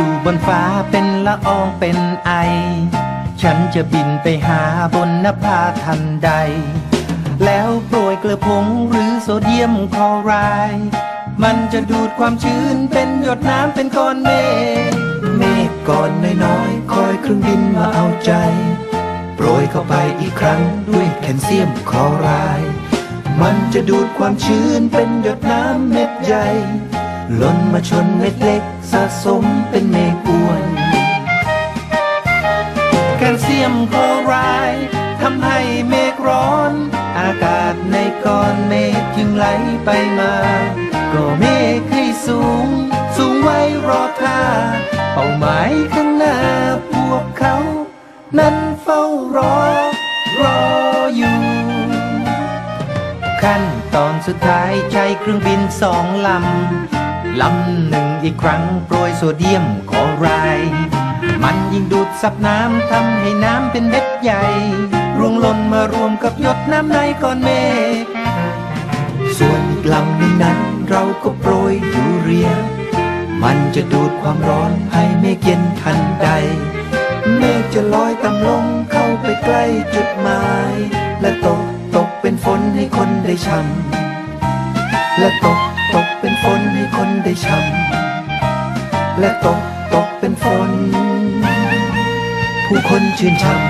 ู่บนฟ้าเป็นละอองเป็นไอ ฉันจะบินไปหาบนนภาทันใด แล้วโปรยเกลือผงหรือโซเดียมคลอไรด์มันจะดูดความชื้นเป็นหยดน้ำเป็นก้อนเมฆเมฆก้อนน้อยๆคอยเครื่องบินมาเอาใจ โปรยเข้าไปอีกครั้งด้วยแคลเซียมคลอไรด์มันจะดูดความชื้นเป็นหยดน้ำเม็ดใหญ่ ล่นมาชนเม็ดเล็กสะสมเป็นเมฆอ้วน แคลเซียมคลอไรด์ทำให้เมฆร้อน อากาศในก้อนเมฆจึงไหลไปมา ก็เมฆให้สูง สูงไว้รอท่า เป้าหมายข้างหน้าพวกเขา นั้นเฝ้ารอ รออยู่ขั้นตอนสุดท้ายใช้เครื่องบินสองลำ ลำหนึ่งอีกครั้งโปรยโซเดียมคลอไรมันยิ่งดูดซับน้ำทำให้น้ำเป็นเม็ดใหญ่ ร่วงหล่นมารวมกับหยดน้ำในก้อนเมฆส่วนอีกลำหนึ่งนั้นเราก็โปรยยูเรีย มันจะดูดความร้อนให้เมฆเย็นทันใด เมฆจะลอยต่ำลงเข้าไปใกล้จุดหมาย และตกตกเป็นฝนให้คนได้ช้ำและตก และตกตกเป็นฝน ผู้คนชื่นชม